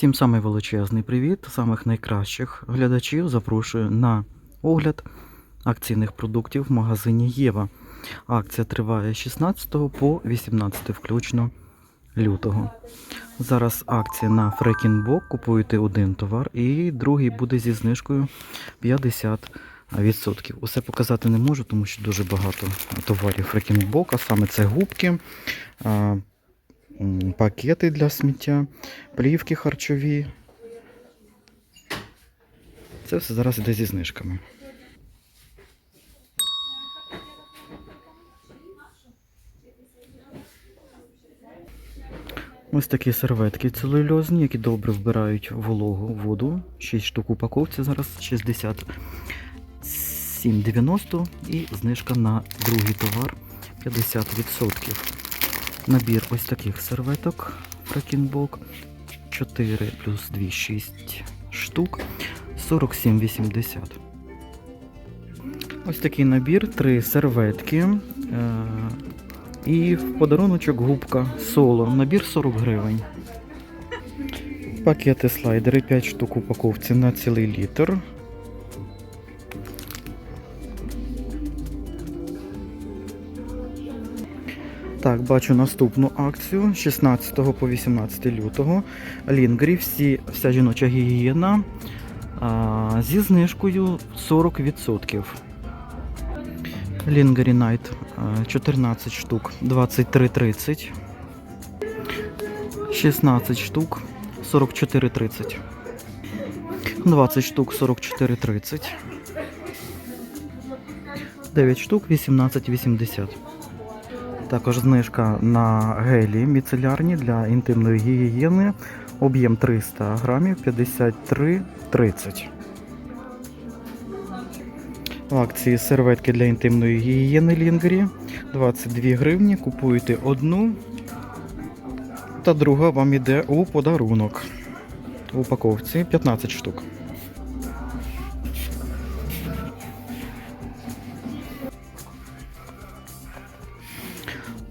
Всім самий величезний привіт, самих найкращих глядачів запрошую на огляд акційних продуктів в магазині Єва. Акція триває з 16 по 18 включно лютого. Зараз акція на Фрекінбок. Купуєте один товар і другий буде зі знижкою 50%. Усе показати не можу, тому що дуже багато товарів Фрекінбок, а саме це губки. Пакети для сміття, плівки харчові. Це все зараз іде зі знижками. Ось такі серветки целульозні, які добре вбирають вологу воду. 6 штук упаковці зараз 67,90 і знижка на другий товар 50%. Набір ось таких серветок Фрекінбок 4 плюс 2 6 штук 47,80. Ось такий набір, три серветки. Е- і в подаруночок губка соло. Набір 40 гривень. Пакети слайдери 5 штук упаковці на цілий літр. Так, бачу наступну акцію 16 по 18 лютого. Лінгрі, всі, вся жіноча гігієна а, зі знижкою 40%. Лінгарі Найт 14 штук 23,30. 16 штук 44,30. 20 штук 44,30. 9 штук 18,80. Також знижка на гелі міцелярні для інтимної гігієни. Об'єм 300 грамів 53,30. В акції серветки для інтимної гігієни Лінгрі 22 гривні. Купуєте одну, та друга вам іде у подарунок. В упаковці 15 штук.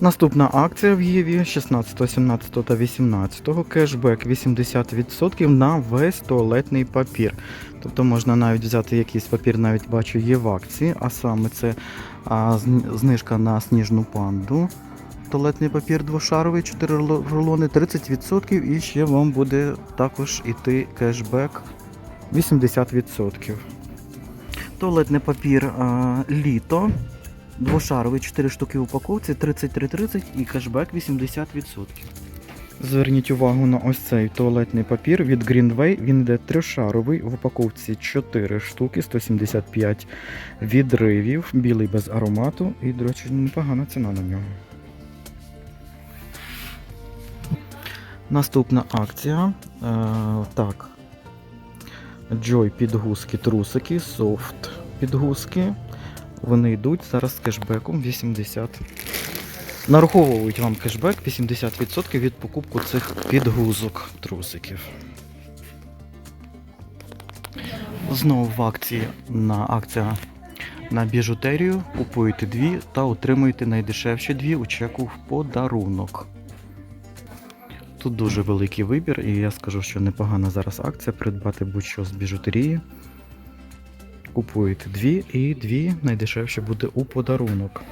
Наступна акція в Єві 16, 17 та 18 кешбек 80% на весь туалетний папір. Тобто можна навіть взяти якийсь папір, навіть бачу, є в акції, а саме це а, знижка на сніжну панду. Туалетний папір двошаровий, 4 руло- рулони, 30% і ще вам буде також іти кешбек 80%. Туалетний папір а, літо. Двошаровий 4 штуки в упаковці, 33,30 і кешбек 80%. Зверніть увагу на ось цей туалетний папір від Greenway. Він йде трьошаровий в упаковці 4 штуки, 175 відривів, білий без аромату. І, до речі, непогана ціна на нього. Наступна акція. Е, так. Joy підгузки, трусики, софт підгузки. Вони йдуть зараз з кешбеком 80. Нараховують вам кешбек 80% від покупку цих підгузок трусиків. Знову в акції на акція на біжутерію. Купуєте дві та отримуєте найдешевші дві у чеку в подарунок. Тут дуже великий вибір, і я скажу, що непогана зараз акція придбати будь-що з біжутерії. Купуєте дві і дві найдешевше буде у подарунок.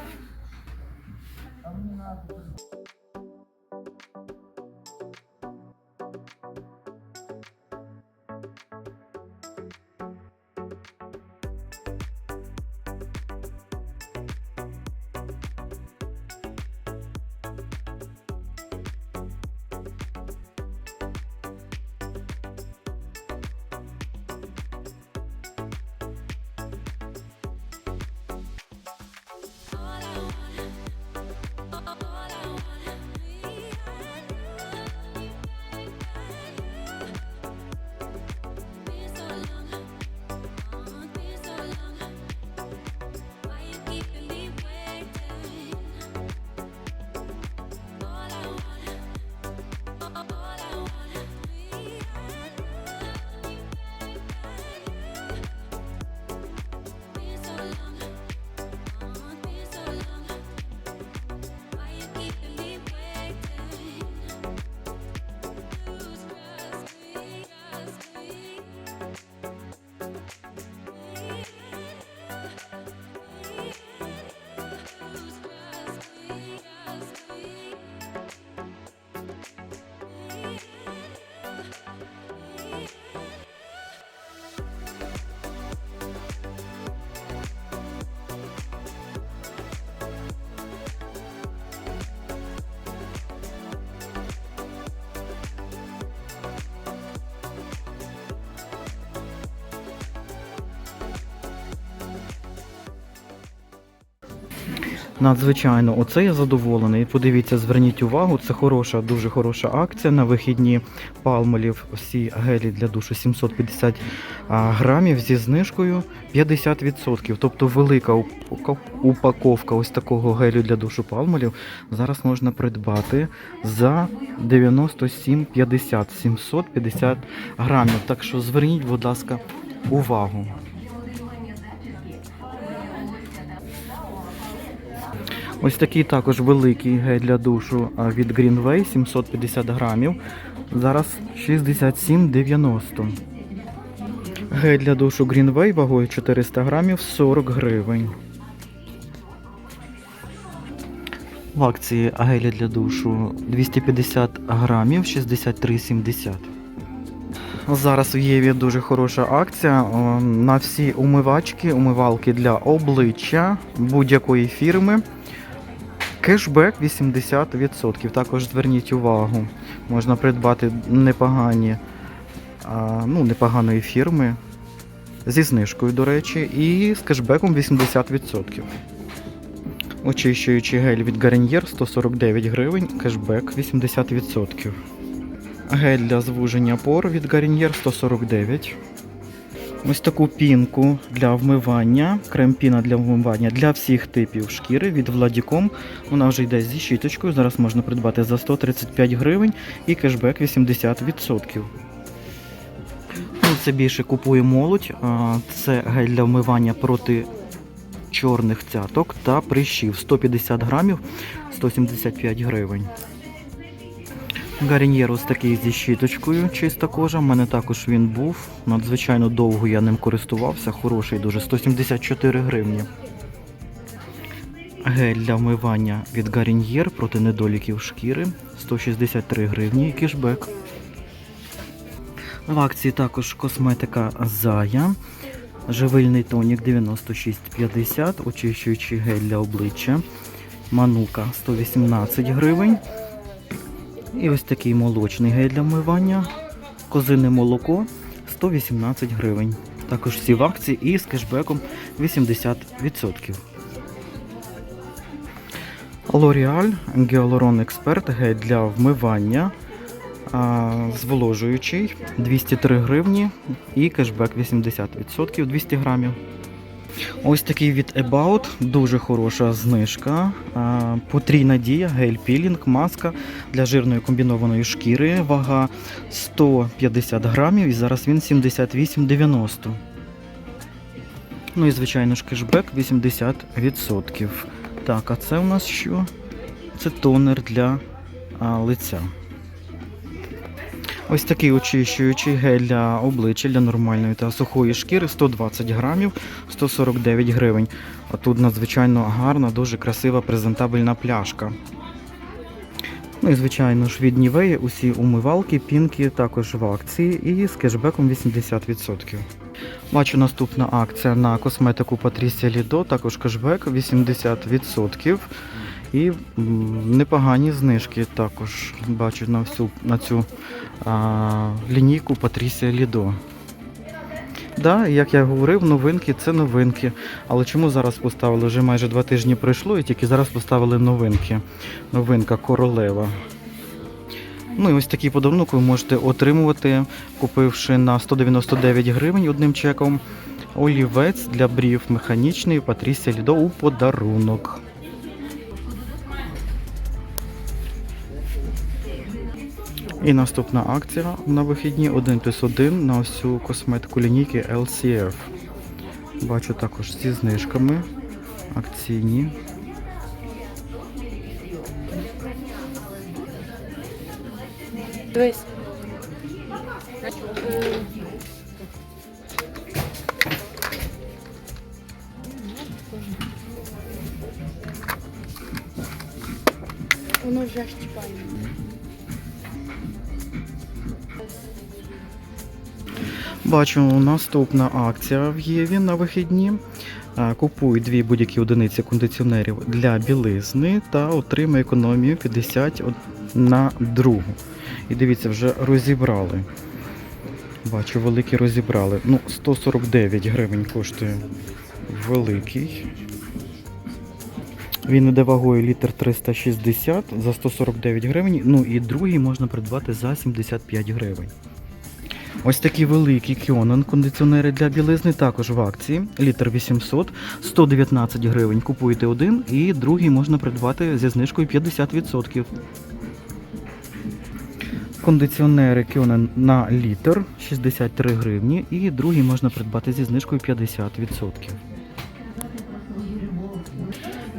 Надзвичайно, оце я задоволений. Подивіться, зверніть увагу, це хороша, дуже хороша акція на вихідні палмолів. Всі гелі для душу 750 а, грамів зі знижкою 50%. Тобто велика упаковка ось такого гелю для душу палмолів зараз можна придбати за 97,50 750 грамів. Так що зверніть, будь ласка, увагу. Ось такий також великий гель для душу від Greenway 750 грамів. Зараз 67,90. Гель для душу Greenway вагою 400 грамів 40 гривень. В акції гелі для душу 250 грамів 63,70. Зараз в Єві дуже хороша акція на всі умивачки, умивалки для обличчя будь-якої фірми. Кешбек 80%. Також зверніть увагу. Можна придбати непогані, ну, непоганої фірми зі знижкою, до речі, і з кешбеком 80%. Очищуючий гель від Garnier 149 гривень, кешбек 80%. Гель для звуження пор від Garnier 149. Ось таку пінку для вмивання, крем-піна для вмивання для всіх типів шкіри від Владіком. Вона вже йде зі щіточкою. Зараз можна придбати за 135 гривень і кешбек 80%. Ну, це більше купує молодь. Це гель для вмивання проти чорних цяток та прищів. 150 грамів 175 гривень. Гарін'єр ось такий зі щіточкою, чиста кожа. У мене також він був. Надзвичайно довго я ним користувався. Хороший дуже 174 гривні. Гель для вмивання від Гарін'єр проти недоліків шкіри 163 гривні і кешбек. В акції також косметика Зая. Живильний тонік 96,50, очищуючий гель для обличчя. Манука 118 гривень. І ось такий молочний гель для вмивання. Козине молоко 118 гривень. Також всі в акції і з кешбеком 80%. L'Oreal Гіалурон Експерт гель для вмивання. Зволожуючий 203 гривні і кешбек 80% 200 грамів. Ось такий від About, дуже хороша знижка. Потрійна дія, гель пілінг, маска для жирної комбінованої шкіри. Вага 150 грамів і зараз він 78,90. Ну і звичайно ж кешбек 80%. Так, а це у нас що? Це тонер для а, лиця. Ось такий очищуючий гель для обличчя для нормальної та сухої шкіри 120 грамів 149 гривень. А тут надзвичайно гарна, дуже красива презентабельна пляшка. Ну і звичайно ж від Нівеї усі умивалки, пінки також в акції і з кешбеком 80%. Бачу наступна акція на косметику Patricia Lido, також кешбек 80%. І непогані знижки також бачу на всю на цю а, лінійку Patricia Lido. Да, як я говорив, новинки це новинки. Але чому зараз поставили? Вже майже два тижні пройшло і тільки зараз поставили новинки. Новинка королева. Ну і ось такий подарунок ви можете отримувати, купивши на 199 гривень одним чеком. Олівець для брів механічний Patricia Lido у подарунок. І наступна акція на вихідні 1 плюс 1 на всю косметику лінійки LCF. Бачу також зі знижками акційні. Дивись. Воно вже щіпає. Бачу, наступна акція в Єві на вихідні. А, Купуй дві будь-які одиниці кондиціонерів для білизни та отримай економію 50 на другу. І дивіться, вже розібрали. Бачу, великий розібрали. Ну, 149 гривень коштує великий. Він іде вагою літр 360 за 149 гривень. Ну і другий можна придбати за 75 гривень. Ось такі великі Кьонен кондиціонери для білизни також в акції. Літр 800, 119 гривень. Купуєте один і другий можна придбати зі знижкою 50%. Кондиціонери Кьонен на літр 63 гривні і другий можна придбати зі знижкою 50%.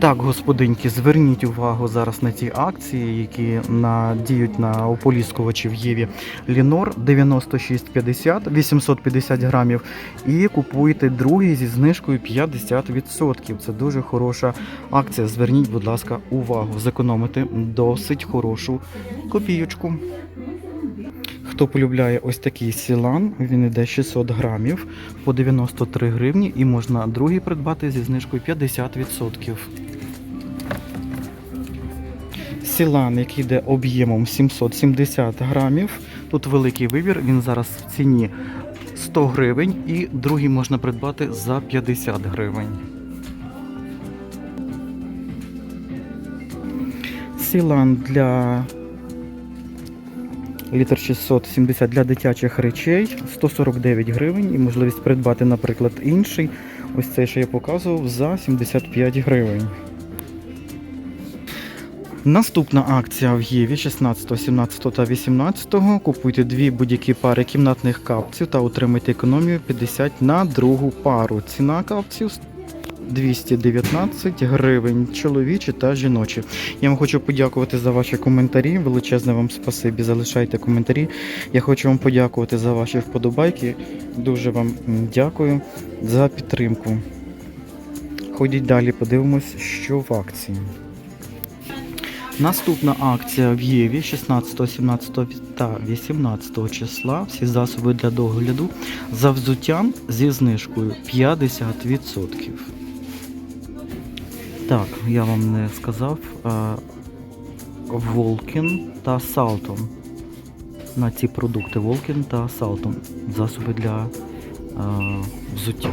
Так, господинки, зверніть увагу зараз на ті акції, які надіють на ополіскувачі в Єві Лінор 96,50, 850 грамів. І купуєте другий зі знижкою 50%. Це дуже хороша акція. Зверніть, будь ласка, увагу. Зекономити досить хорошу копійочку. Хто полюбляє ось такий сілан, він іде 600 грамів по 93 гривні і можна другий придбати зі знижкою 50%. Сілан, який йде об'ємом 770 грамів. Тут великий вибір, він зараз в ціні 100 гривень і другий можна придбати за 50 гривень. Сілан для літр 670 для дитячих речей 149 гривень і можливість придбати, наприклад, інший. Ось цей, що я показував, за 75 гривень. Наступна акція в Єві 16, 17 та 18. Купуйте дві будь-які пари кімнатних капців та отримайте економію 50 на другу пару. Ціна капців 219 гривень, чоловічі та жіночі. Я вам хочу подякувати за ваші коментарі. Величезне вам спасибі. Залишайте коментарі. Я хочу вам подякувати за ваші вподобайки. Дуже вам дякую за підтримку. Ходіть далі, подивимось, що в акції. Наступна акція в Єві 16, 17 та 18 числа. Всі засоби для догляду за взуттям зі знижкою 50%. Так, я вам не сказав. Волкін та Салтон. На ці продукти Волкін та Салтон. Засоби для взуття.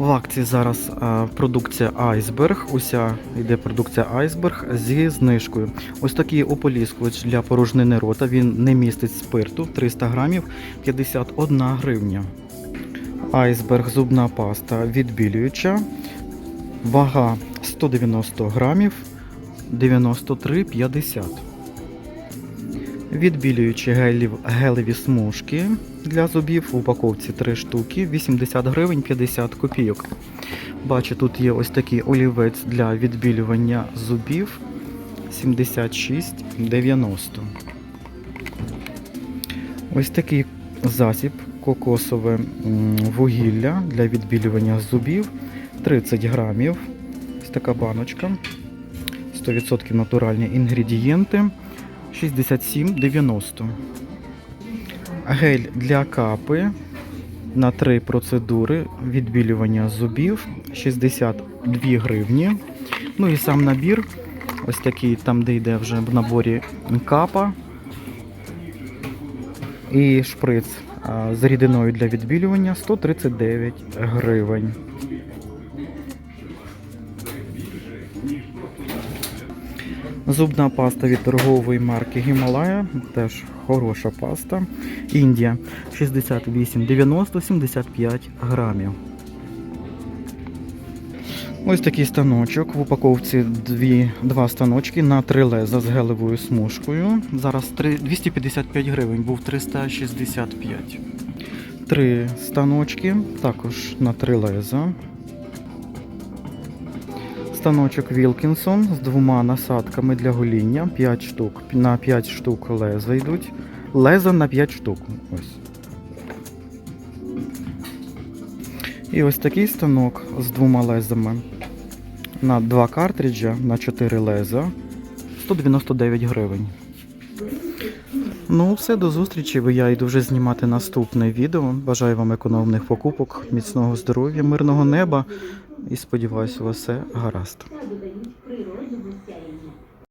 В акції зараз е, продукція Айсберг. Уся йде продукція Айсберг зі знижкою. Ось такий ополіскувач для порожнини рота. Він не містить спирту 300 грамів 51 гривня. Айсберг зубна паста відбілююча. Вага 190 грамів 93,50. Відбілюючі гелів, гелеві смужки для зубів в упаковці 3 штуки, 80 гривень 50 копійок. Бачу, тут є ось такий олівець для відбілювання зубів 76,90. Ось такий засіб кокосове вугілля для відбілювання зубів 30 грамів. Ось така баночка. 100% натуральні інгредієнти. 67,90. Гель для капи на 3 процедури відбілювання зубів 62 гривні. Ну і сам набір, ось такий, там, де йде вже в наборі капа і шприц з рідиною для відбілювання 139 гривень. Зубна паста від торгової марки Гімалая, теж хороша паста. Індія 68, 90, 75 грамів. Ось такий станочок. В упаковці дві, два станочки на три леза з гелевою смужкою. Зараз три- 255 гривень, був 365. Три станочки, також на три леза. Станочок Вілкінсон з двома насадками для гоління. 5 штук. На 5 штук леза йдуть. Леза на 5 штук. Ось. І ось такий станок з двома лезами. На 2 картриджа на 4 леза. 199 гривень. Ну, все, до зустрічі. бо Я йду вже знімати наступне відео. Бажаю вам економних покупок, міцного здоров'я, мирного неба. І сподіваюся, у вас все гаразд.